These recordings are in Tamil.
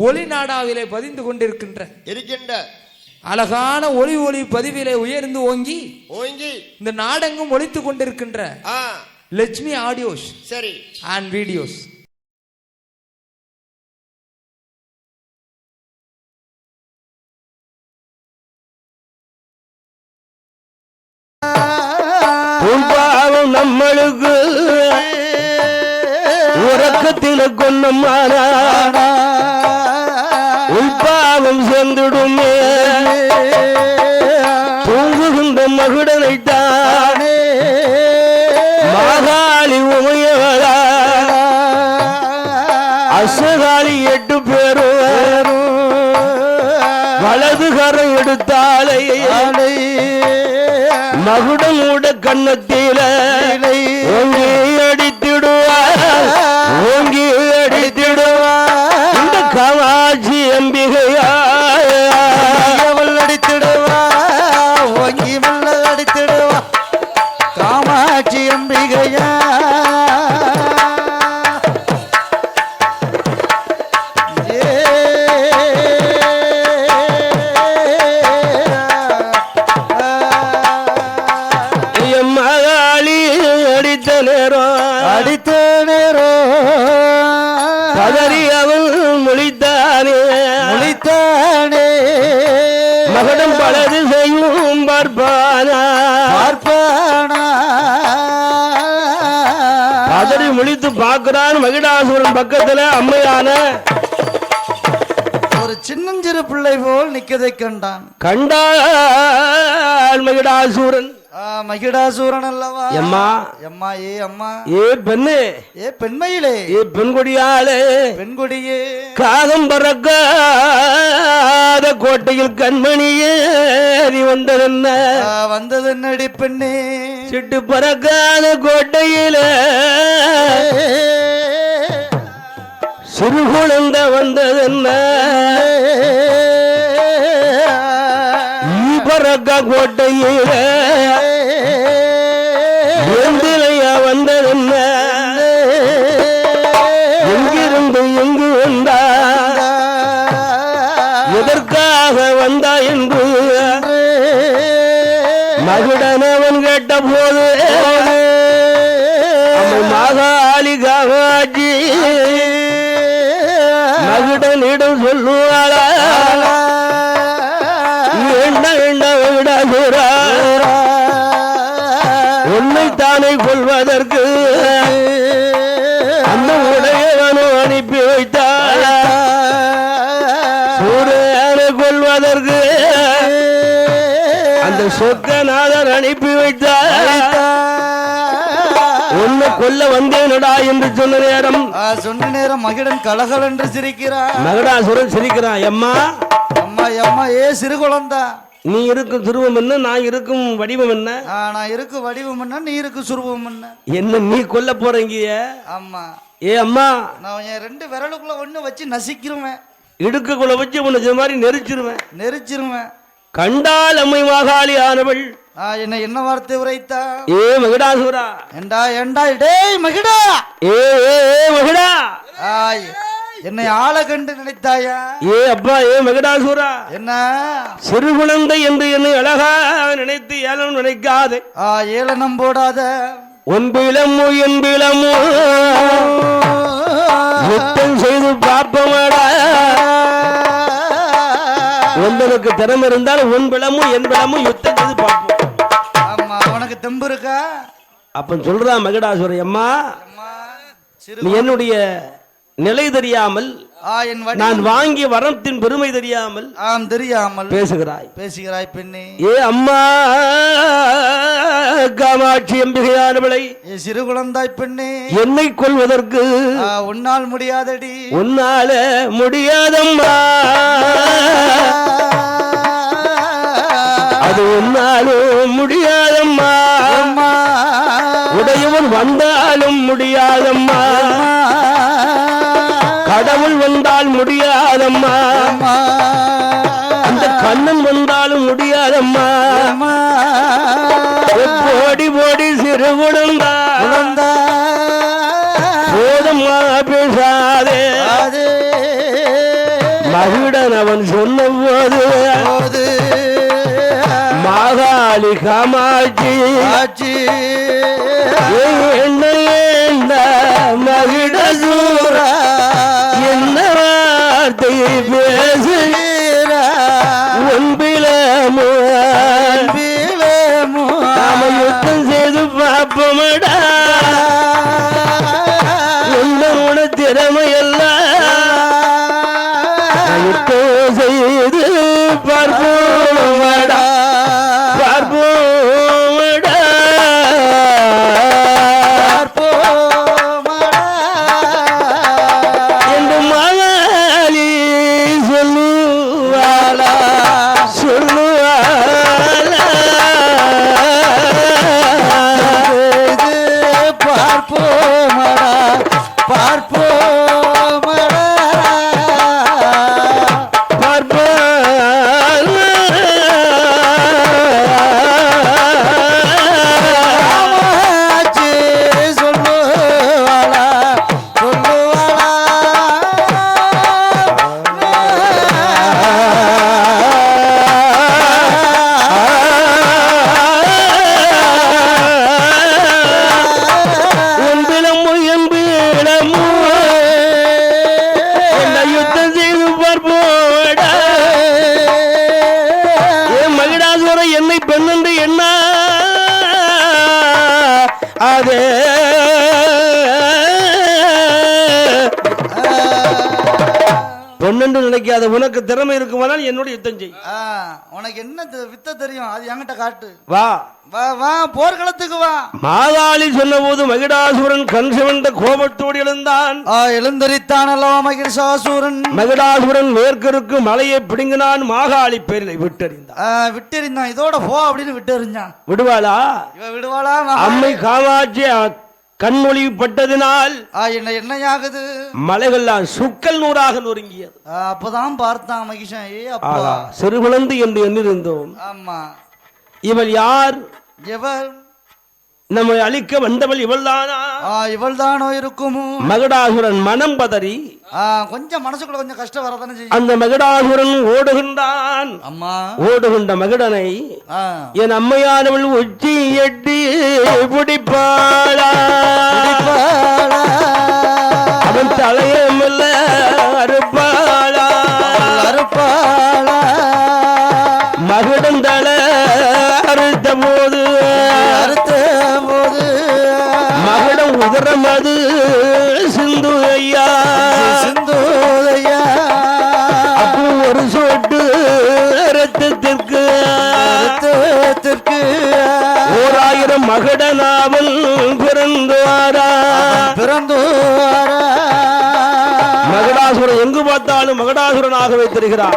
ஒளி நாடாவிலே பதிந்து கொண்டிருக்கின்ற இருக்கின்ற அழகான ஒளி ஒளி பதிவிலே உயர்ந்து ஓங்கி ஓங்கி இந்த நாடெங்கும் ஒழித்துக் கொண்டிருக்கின்ற லட்சுமி ஆடியோஸ் சரி. அண்ட் வீடியோஸ் உன்பாவம் நம்மளுக்கு உறக்கத்தில் கொன்னமானா அசகாளி எட்டு பேரும் வலது கரம் எடுத்தாலே மகுடம் மூட கண்ணத்தில பார்ப்பானா? பார்ப்பானா? முழித்து பார்க்கிறான் மகிடாசுரன் பக்கத்துல அம்மையான. ஒரு சின்னஞ்சிறு பிள்ளை போல் நிக்கதை கண்டான். கண்டாள் மகிடாசுரன். மகிடாசூரன் அல்லவா எம்மா. எம்மா ஏ அம்மா. ஏ பெண்ணு. ஏ பெண்மையிலே. ஏ பெண்கொடியாளே. பெண்கொடியே. காகம் பறக்காத கோட்டையில் கண்மணியே நீ வந்ததென்ன? ஆ, வந்தது நடி பெண்ணே? சிட்டு பறக்காத கோட்டையில. சிறு குழந்தை வந்ததென்ன? ஈ பறக்க கோட்டையில எந்திலையா வந்ததென்ன எங்கிருந்து எங்கு வந்தா எதற்காக வந்தா என்று? மகுடனவன் கேட்ட போது தானே கொள்வதற்கு அந்த உடையவனும் அனுப்பி வைத்தாள் சூரியனை கொள்வதற்கு அந்த சொக்கநாதர் அனுப்பி வைத்தார் உன்னை கொல்ல வந்தேனடா என்று சொன்ன நேரம். சொன்ன நேரம் மகிடன் கலகல் என்று சிரிக்கிறான். மகடாசுரன் சிரிக்கிறான் எம்மா? அம்மா அம்மா ஏ சிறு குழந்தா? நீ இருக்கும் துருவம் என்ன? நான் இருக்கும் வடிவம் என்ன? நான் இருக்கு வடிவம் என்ன? நீ இருக்கு சுருவம் என்ன? என்ன நீ கொல்ல போறீங்க ஆமா. ஏ அம்மா. நான் என் ரெண்டு விரலுக்குள்ள ஒண்ணு வச்சு நசிக்கிருவேன். இடுக்குள்ள வச்சு உன்னை மாதிரி நெரிச்சிருவேன். நெரிச்சிருவேன். கண்டால் அம்மை மாகாளி ஆனவள். ஆ, என்ன என்ன வார்த்தை உரைத்தா? ஏ மகிடாசுரா. ஏண்டா ஏண்டா டேய் மகிடா. ஏ ஏ ஏ மகிடா. ஆய், என்னை ஆள கண்டு நினைத்தாயா? ஏ அப்பா ஏ மகிடாசுரா? என்ன? சிறு குழந்தை என்று என்னை அழகா நினைத்து ஏலம் நினைக்காதே. ஆ ஏளனம் போடாத. உன் பிளமு என் பிளமு. யுத்தம் செய்து பாப்பமாடா உங்களுக்கு திறமை இருந்தால் உன் பிளமும் என் பிளமும் யுத்தம் செய்து பார்ப்போம். ஆமா உனக்கு தெம்பு இருக்கா? அப்ப சொல்றா மகிடாசுர அம்மா என்னுடைய நிலை தெரியாமல் நான் வாங்கிய வரத்தின் பெருமை தெரியாமல் ஆம் தெரியாமல் பேசுகிறாய். பேசுகிறாய் பெண்ணே. ஏ அம்மா காமாட்சி அம்பிகையானவளை சிறு குழந்தாய் பெண்ணே. என்னை கொள்வதற்கு உன்னால் முடியாதடி. உன்னால முடியாதம்மா. அது உன்னாலும் முடியாதம்மா. அம்மா. உடையவன் வந்தாலும் முடியாதம்மா. கடவுள் வந்தால் முடியாதம்மா. அந்த கண்ணன் வந்தாலும் முடியாதம்மா. போடி போடி சிறு குழந்தா போதம்மா பேசாதே. மகிடன் அவன் சொன்ன போது மாகாளி காமாட்சி. நினைக்காத உனக்கு திறமை இருக்குமானால் என்னோட யுத்தம் செய். உனக்கு என்ன வித்த தெரியும்? அது என்கிட்ட காட்டு. வா. வா வா போர்க்களத்துக்கு வா. மாகாளி சொன்னபோது மகிடாசுரன் கண் சிவந்த கோபத்தோடு எழுந்தான். ஆ எழுந்தரித்தான் அல்லவா மகிழ்சாசூரன்? மகிடாசுரன் மேற்கிற்கு மலையை பிடுங்கினான் மாகாளி பேரிலை விட்டறிந்தான். விட்டெறிந்தான். இதோட போ அப்படின்னு விட்டெறிஞ்சான். விடுவாளா? விடுவாளா? அம்மை காமாட்சி அ- கண்ணொளி பட்டதினால் ஆ, என்ன என்னையாகுது? மலைகள்லாம் சுக்கல் நூறாக நொறுங்கியது. அப்பதான் பார்த்தான் மகிஷன் சிறுகுழந்து என்று எண்ணிருந்தோம். ஆமா. இவள் யார்? எவள் நம்மை அழிக்க வந்தவள் இவள்தானா? ஆ இவள் தானோ இருக்குமோ? மகடாசுரன் மனம் பதறி கொஞ்சம் மனசுக்குள்ள கொஞ்சம் கஷ்டம் வரதானே செய்யும். அந்த மகடாசுரன் ஓடுகின்றான். அம்மா. ஓடுகின்ற மகடனை என் அம்மையானவள் உச்சி எட்டி பிடிப்பாளா. அவன் தலையமில்ல மகடனாவல் பிறந்தாரா பிறந்தோரா மகடாசுரன் எங்கு பார்த்தாலும் மகடாசுரனாகவே தெரிகிறான்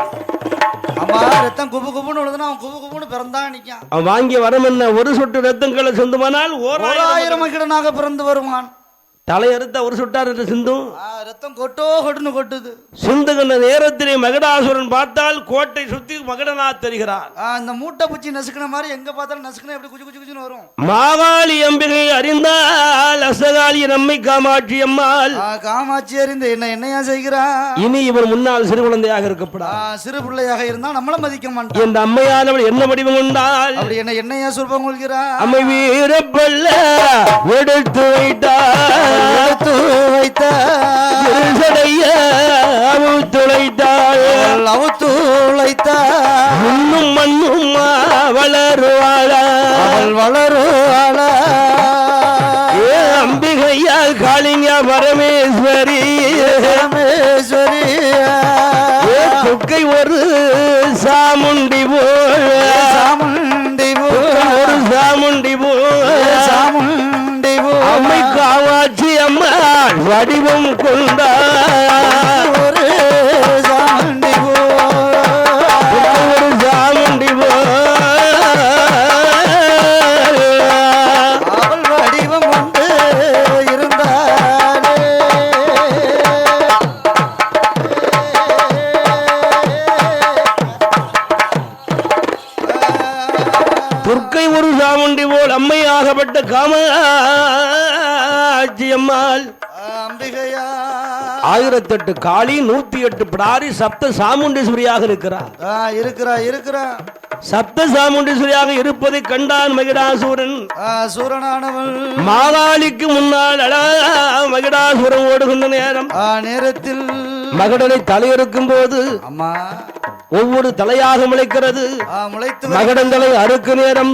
அம்மா ரத்தம் குபு குபுன்னு விழுதுனா அவன் குபு குபுன்னு பிறந்தான் நிக்கான் அவன் வாங்கிய வரம் என்ன? ஒரு சொட்டு ரத்தங்களை சொந்தமானால் ஓராயிரம் மகிழனாக பிறந்து வருவான். தலையறுத்த ஒரு சொட்டார் சிந்தும் ரத்தம் கொட்டோ கொட்டுன்னு கொட்டுது. சிந்துகின்ற நேரத்திலே மகடாசுரன் பார்த்தால் கோட்டை சுத்தி மகடனா தெரிகிறான் ஆ, இந்த மூட்டை பூச்சி நசுக்கின மாதிரி எங்க பார்த்தாலும் நசுக்கினா எப்படி குச்சி குச்சி குச்சின்னு வரும். மாகாளி அம்பிகை அறிந்தால் அசகாளி நம்மை காமாட்சி அம்மாள். காமாட்சி அறிந்து என்ன என்னையா செய்கிறா இனி இவர் முன்னால் சிறு குழந்தையாக இருக்கப்படா சிறு பிள்ளையாக இருந்தா நம்மள மதிக்க மாட்டான். என் அம்மையானவள் என்ன வடிவம் கொண்டால் அப்படி என்ன என்னையா சொல்பம் கொள்கிறா அம்மை வீரப்பல்ல எடுத்து வைத்தாள். எடுத்து வைத்த வடிவம் கொண்டார் ஒரு சாமுண்டி ஒரு சாமுண்டி போல் அவள் வடிவம் கொண்டு இருந்தாளே துர்க்கை ஒரு சாமுண்டி போல் அம்மையாகப்பட்ட காமாட்சி அம்மாள். ஆயிரத்தெட்டு காளி நூத்தி எட்டு பிடாரி சப்த சாமுண்டீஸ்வரியாக இருக்கிறார். இருக்கிறா இருக்கிறா. சப்த சாமுண்டீஸ்வரியாக இருப்பதை கண்டான் மகிடாசூரன். ஆ, சூரனானவள். மாகாளிக்கு முன்னால் அழகா மகிடாசுரம் ஓடுகின்ற நேரம். நேரத்தில் மகடனை தலையறுக்கும் போது அம்மா. ஒவ்வொரு தலையாக முளைக்கிறது. மகடந்தலை அறுக்கு நேரம்.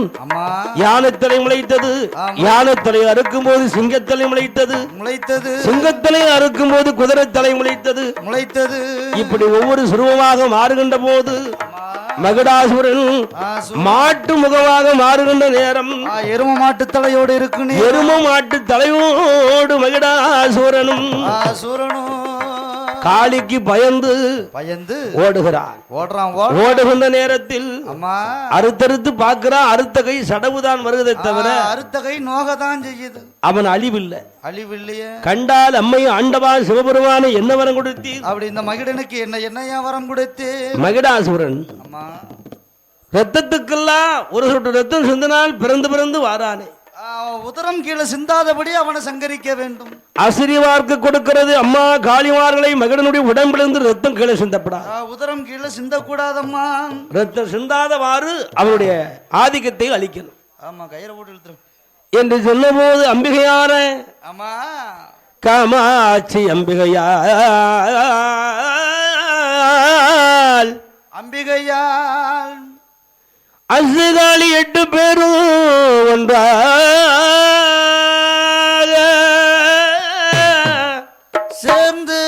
யானைத்தலை முளைத்தது. யானைத்தலை அறுக்கும் போது சிங்கத்தலை முளைத்தது. முளைத்தது. சிங்கத்தலை அறுக்கும் போது குதிரைத்தலை முளைத்தது. முளைத்தது. இப்படி ஒவ்வொரு சுருவமாக மாறுகின்ற போது மகுடாசுரன் மாட்டு முகமாக மாறுகின்ற நேரம். எரும மாட்டு தலையோடு இருக்கு எரும மாட்டு தலையோடு மகுடாசுரனும். சூரனும். காளிக்கு பயந்து பயந்து ஓடுகிறான். ஓடுறான் ஓட. ஓடுகின்ற நேரத்தில் அம்மா. அறுத்தறுத்து பார்க்கிறான். அறுத்த கை சடவுதான் வருவதை தவிர அறுத்த கை நோகதான் செய்யுது. அவன் அழிவில்லை. அழிவில்லையே. கண்டால் அம்மையும் ஆண்டவா சிவபெருமானை என்ன வரம் கொடுத்தீர்? அப்படி இந்த மகிடனுக்கு என்ன என்னையா வரம் கொடுத்து மகிடாசுரன். அம்மா. ரத்தத்துக்கெல்லாம் ஒரு சொட்டு ரத்தம் சிந்தினால் பிறந்து பிறந்து வாரானே. உதரம் கீழே சிந்தாதபடி அவனை சங்கரிக்க வேண்டும். அசிரிவார்க்கு கொடுக்கிறது அம்மா காளிமார்களை மகடனுடைய உடம்பிலிருந்து ரத்தம் கீழே சிந்தப்படா உதரம் கீழே சிந்தக்கூடாதம்மா. ரத்தம் சிந்தாதவாறு அவருடைய ஆதிக்கத்தை அளிக்கணும். ஆமா கயிறை போட்டு இழுத்துரும் என்று சொன்னபோது அம்பிகையான ஆமா. காமாட்சி அம்பிகையால் அம்பிகையால் அசுகாளி எட்டு பேரும் ஒன்றாக சேர்ந்து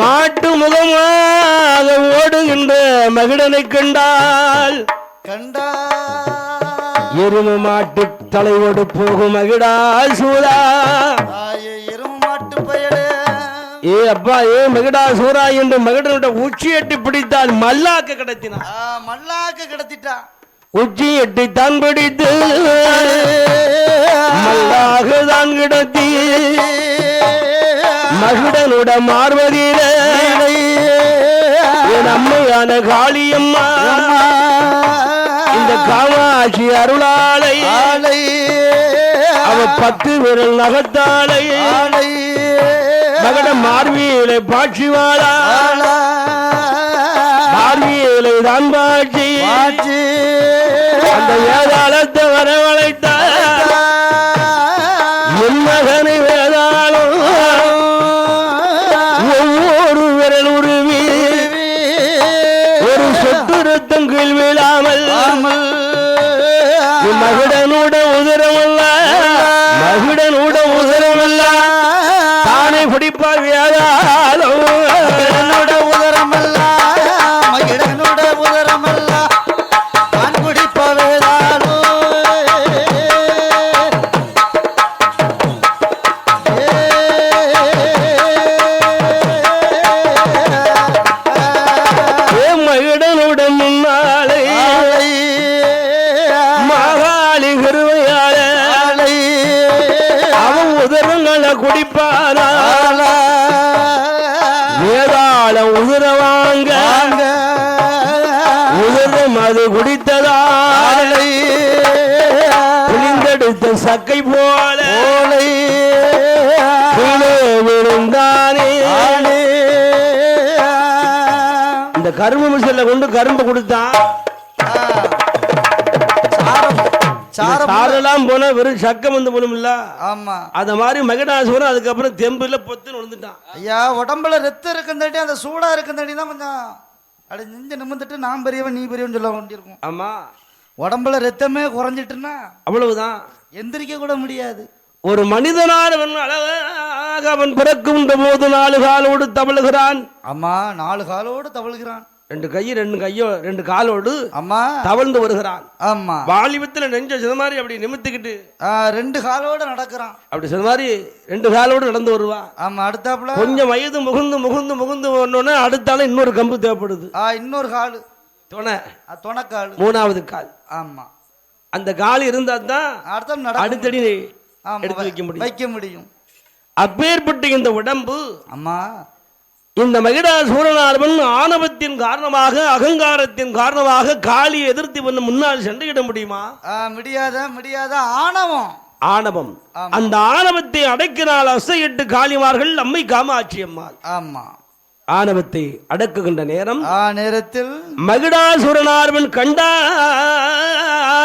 மாட்டு முகமாக ஓடுகின்ற மகிடனை கண்டால் கண்டா எரும மாட்டு தலையோடு போகும் மகிடால் சூடா ஏ அப்பா ஏ மகிடா சூரா என்று மகிடனுடைய உச்சி எட்டி பிடித்தால் மல்லாக்க கிடத்தினான். மல்லாக்கு கிடத்திட்டா உச்சி எட்டி தான் பிடித்து மல்லாக தான் கிடத்தி. மகிடனுட மார்வதியில என் அம்மையான காளியம்மா இந்த காமாட்சி அருளாலை அவ பத்து விரல் நகத்தாலை ஆலை மகட மார்பியலை பாட்சி வாழா ஆலா மார்பியலை தான் பாட்சி. அந்த வேதாளத்தை வரவழைத்தார். என் மகனை வேதாளம். ஒவ்வொரு விரல் உருவி. ஒரு சொட்டு ரத்தம் கீழ் விழாமல். மகுடனூட உதரமல்ல மகுடனூட பிடிப்பார் வேதாளம் குடிப்பானா வேதாள உதிர வாங்க. உதிரம் அது குடித்ததால் குளிந்தெடுத்த சக்கை போல. விழுந்தானே. இந்த கரும்பு மிஷின்ல கொண்டு கரும்பு கொடுத்தான் சாரெல்லாம் போனா வெறும் சக்கம் வந்து போலும் இல்ல? ஆமா. அத மாதிரி மகடாசுவரம் அதுக்கப்புறம் தெம்புல பொத்துன்னு விழுந்துட்டான். ஐயா உடம்புல ரத்தம் இருக்குந்தாட்டி அந்த சூடா இருக்குந்தாட்டி தான் கொஞ்சம் அப்படி நெஞ்சு நிமிந்துட்டு நான் பெரியவன் நீ பெரியவன் சொல்ல வேண்டியிருக்கும். ஆமா. உடம்புல ரத்தமே குறைஞ்சிட்டுன்னா அவ்வளவுதான். எந்திரிக்க கூட முடியாது. ஒரு மனிதனானவன் அழகாக அவன் பிறக்குகின்ற போது நாலு காலோடு தவழுகிறான். அம்மா நாலு காலோடு தவழுகிறான். ரெண்டு கை ரெண்டு கையோ ரெண்டு காலோடு அம்மா. தவழ்ந்து வருகிறான். ஆமா வாலிபத்துல நெஞ்ச சில மாதிரி அப்படி நிமித்திக்கிட்டு ரெண்டு காலோட நடக்கிறான். அப்படி சில மாதிரி ரெண்டு காலோடு நடந்து வருவான் ஆமா அடுத்தாப்புல? கொஞ்சம் வயது முகுந்து முகுந்து முகுந்து வரணும்னா அடுத்தால இன்னொரு கம்பு தேவைப்படுது. ஆ, இன்னொரு காலு. துணை. துணைக்காலு. மூணாவது கால். ஆமா. அந்த கால் இருந்தா தான் அடுத்த அடுத்தடி எடுத்து வைக்க முடியும். வைக்க முடியும். அப்பேற்பட்ட இந்த உடம்பு அம்மா. இந்த மகிடா சூரனார்வன் ஆணவத்தின் காரணமாக அகங்காரத்தின் காரணமாக காளியை எதிர்த்து வந்து முன்னால் சண்டையிட முடியுமா? முடியாத முடியாத? ஆணவம். ஆணவம். அந்த ஆணவத்தை அடைக்கினால் அசையிட்டு காளிமார்கள் அம்மை காமாட்சி அம்மாள். ஆமா. ஆணவத்தை அடக்குகின்ற நேரம் ஆ நேரத்தில் மகிடாசுரனார்வன்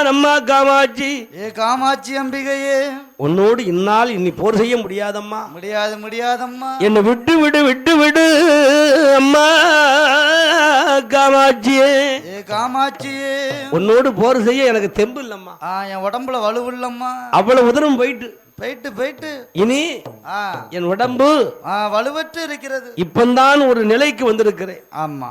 அம்மா காமாட்சி. ஏ காமாட்சி அம்பிகையே. உன்னோடு இந்நாள் இன்னி போர் செய்ய முடியாதம்மா. முடியாது முடியாதம்மா. என்னை விட்டு விடு விட்டு விடு அம்மா காமாட்சியே. ஏ காமாட்சியே. உன்னோடு போர் செய்ய எனக்கு தெம்பு இல்லம்மா. என் உடம்புல வலுவில்லம்மா அவ்வளவு உதரம் போயிட்டு. போயிட்டு போயிட்டு. இனி என் உடம்பு வலுவற்று இருக்கிறது. இப்பந்தான் ஒரு நிலைக்கு வந்திருக்கிறேன். ஆமா.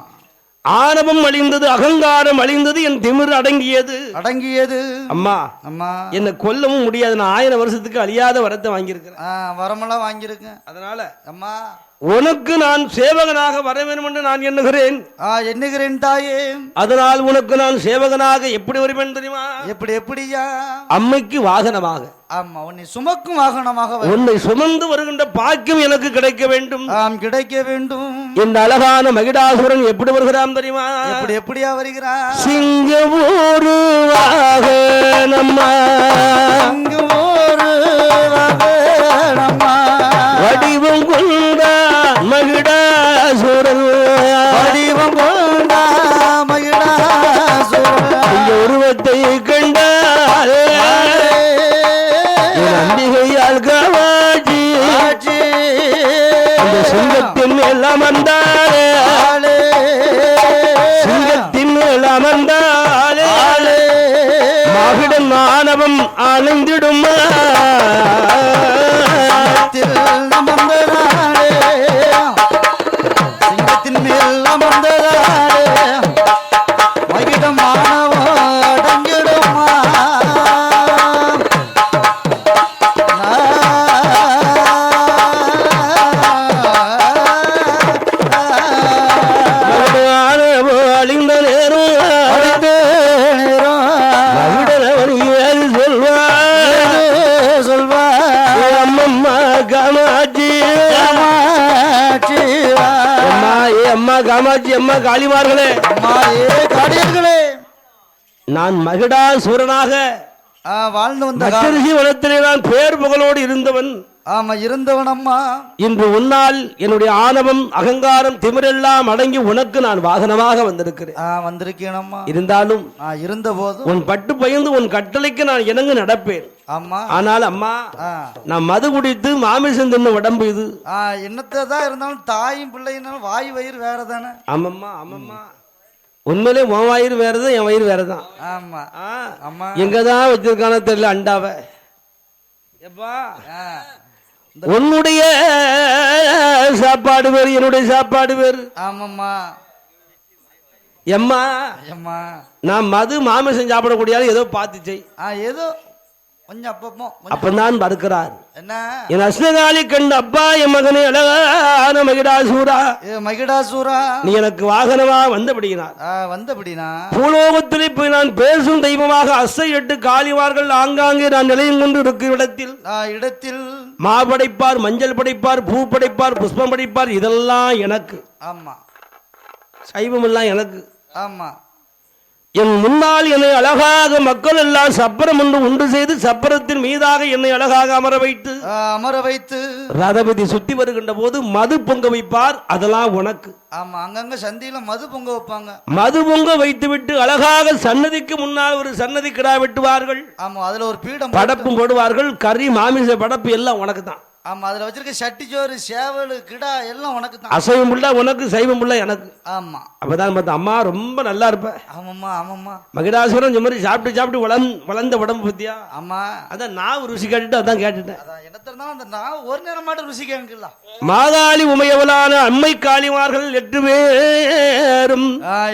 ஆணவம் அழிந்தது அகங்காரம் அழிந்தது என் திமிர் அடங்கியது. அடங்கியது. அம்மா அம்மா. என்னை கொல்லவும் முடியாது. நான் ஆயிரம் வருஷத்துக்கு அழியாத வரத்தை வாங்கியிருக்கிறேன். ஆ வரமெல்லாம் வாங்கியிருக்கேன். அதனால அம்மா. உனக்கு நான் சேவகனாக வர வேண்டும் என்று நான் எண்ணுகிறேன். ஆ எண்ணுகிறேன் தாயே. அதனால் உனக்கு நான் சேவகனாக எப்படி வருவேன் தெரியுமா? எப்படி எப்படியா? அம்மைக்கு வாகனமாக. ஆமா உன்னை சுமக்கும் வாகனமாக உன்னை சுமந்து வருகின்ற பாக்கியம் எனக்கு கிடைக்க வேண்டும். ஆம் கிடைக்க வேண்டும். இந்த அழகான மகிடாசுரன் எப்படி வருகிறான் தெரியுமா? எப்படி எப்படியா வருகிறான்? சிங்கப்பூர் வாகனம்மா. இங்கு ஒரு வாகனம்மா. வடிவம் கொண்ட அமர்ந்தாலே. சிங்கத்தின் அமர்ந்தாலே ஆளே. மகிடன் ஆணவம் நான் மகிடாசுரனாக வாழ்ந்து வந்த கா- மச்சரிசி வனத்திலே நான் பேர் புகழோடு இருந்தவன். ஆமா இருந்தவன் அம்மா இன்று உன்னால் என்னுடைய ஆணவம் அகங்காரம் திமிரெல்லாம் அடங்கி உனக்கு நான் வாகனமாக வந்திருக்கிறேன். ஆ, வந்திருக்கேன் அம்மா இருந்தாலும் இருந்த போதும் உன் பட்டு பயந்து உன் கட்டளைக்கு நான் இணங்கு நடப்பேன். ஆமா. ஆனால் அம்மா நான் மது குடித்து மாமிசம் தின்ன உடம்பு இது. ஆ, என்னத்தை தான் இருந்தாலும் தாயும் பிள்ளைனாலும் வாய் வயிறு வேற தானே ஆமம்மா ஆமம்மா. உண்மையிலே உன் வயிறு வேறதான் என் வயிறு வேறதான் ஆமா. எங்கதான் வச்சிருக்கானோ தெரியல அண்டாவை. உன்னுடைய சாப்பாடு வேறு என்னுடைய சாப்பாடு வேறு. ஆமாம்மா. எம்மா நான் மது மாமிசம் சாப்பிடக்கூடியாலும் ஏதோ பார்த்து செய். ஏதோ கொஞ்சம் அப்பப்போ அப்பந்தான் மறுக்கிறார். என் அஸ்னகாலி கண்ட அப்பா என் மகனே அழகான மகிடாசூரா. மகிடாசூரா? நீ எனக்கு வாகனமா வந்தபடியினார் வந்தபடினா? பூலோகத்திலே போய் நான் பேசும் தெய்வமாக அசையிட்டு காளிவார்கள் ஆங்காங்கே நான் நிலையம் கொண்டு இருக்கும் இடத்தில். இடத்தில். மா படைப்பார் மஞ்சள் படைப்பார் பூ படைப்பார் புஷ்பம் படைப்பார் இதெல்லாம் எனக்கு. ஆமா. சைவம் எல்லாம் எனக்கு. ஆமா. என் முன்னால் என்னை அழகாக மக்கள் எல்லாம் சப்பரம் ஒன்று உண்டு செய்து சப்பரத்தின் மீதாக என்னை அழகாக அமர வைத்து அமர வைத்து. ரதபதி சுத்தி வருகின்ற போது மது பொங்க வைப்பார். அதெல்லாம் உனக்கு. ஆமா அங்கங்க சந்தியில மது பொங்க வைப்பாங்க. மது பொங்க வைத்து விட்டு அழகாக சன்னதிக்கு முன்னால் ஒரு சன்னதி கிடா வெட்டுவார்கள். ஆமா அதுல ஒரு பீடம் படப்பும் போடுவார்கள். கறி மாமிச படப்பு எல்லாம் உனக்கு தான் ஆமா அதுல வச்சிருக்க சட்டி சோறு சேவல் கிடா எல்லாம் உனக்கு தான் அசைவம் உள்ள உனக்கு சைவம் உள்ள எனக்கு. ஆமா. அப்பதான் பார்த்தா அம்மா ரொம்ப நல்லா இருப்ப. ஆமாம்மா ஆமாம்மா. மகிடாசுரன் இந்த மாதிரி சாப்பிட்டு சாப்பிட்டு வளர்ந்து வளர்ந்த உடம்பு பத்தியா? ஆமா. அதான் நான் ருசி கேட்டுட்டு அதான் கேட்டுட்டேன். அதான் என்னத்த இருந்தாலும் அந்த நான் ஒரு நேரம் மட்டும் ருசி கேட்கலாம் மாகாளி உமையவளான அம்மை காளிமார்கள் எட்டு பேரும்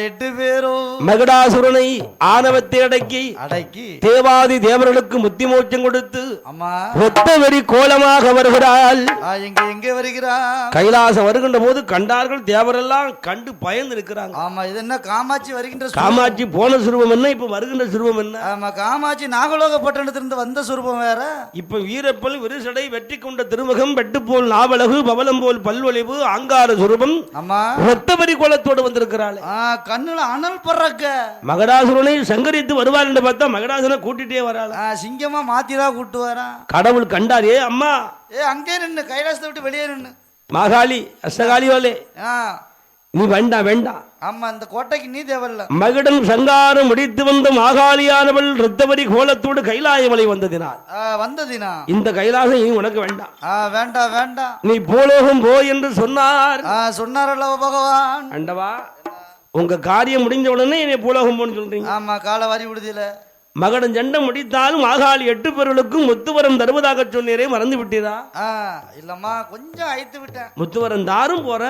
எட்டு பேரும். மகிடாசுரனை ஆணவத்தை அடக்கி அடக்கி. தேவாதி தேவர்களுக்கு முத்தி மோட்சம் கொடுத்து அம்மா ஒத்த வெறி கோலமாக அவர்கள் வருகிறாள். ஆ, எங்க எங்கே வருகிறா கைலாசம் வருகின்ற போது கண்டார்கள் தேவரெல்லாம் கண்டு பயந்து இருக்கிறாங்க ஆமா இது என்ன காமாட்சி வருகின்ற காமாட்சி போன சுரூபம் என்ன இப்ப வருகின்ற சுரூபம் என்ன? ஆமா காமாட்சி நாகலோக பட்டணத்திலிருந்து வந்த சுரூபம் வேற. இப்ப வீரப்பல் விரிசடை வெற்றி கொண்ட திருமுகம் வெட்டுப்போல் நாவலகு பவலம் போல் பல்வழிவு ஆங்கார சுரூபம் ஆமா. ரத்தபரி கோலத்தோடு வந்திருக்கிறாள். கண்ணுல அனல் பறக்க. மகடாசுரனை சங்கரித்து வருவார் என்று பார்த்தா மகடாசுரனை கூட்டிட்டே வராள். சிங்கமா மாத்திதான் கூட்டு வரான். கடவுள் கண்டார் அம்மா ஏ அங்கே நின்னு கைலாசத்தை விட்டு வெளியே நின்னு. மாகாளி அஷ்டகாளியோலே ஆ. நீ வேண்டாம் வேண்டாம் ஆமா இந்த கோட்டைக்கு நீ தேவையில்ல. மகடன் சங்காரம் முடித்து வந்த மாகாளியானவள் ரத்தவரி கோலத்தோடு கைலாயமலை வந்ததினால். வந்ததினா? இந்த கைலாசம் இனி உனக்கு வேண்டாம். ஆ வேண்டாம் வேண்டாம் நீ பூலோகம் போ என்று சொன்னார். ஆ சொன்னாரல்லவ பகவான். அண்டவா உங்க காரியம் முடிஞ்ச உடனே என்னை பூலோகம் போன்னு சொல்றீங்க. ஆமா காலை வாரி விடுதியில. மகடன் ஜண்டம் முடித்தாலும் மாகாளி எட்டு பேர்களுக்கும் முத்துவரம் தருவதாக சொன்னீரே மறந்து விட்டீரா? இல்லம்மா கொஞ்சம் அழைத்து விட்டேன். முத்துவரம் தாரும் போற?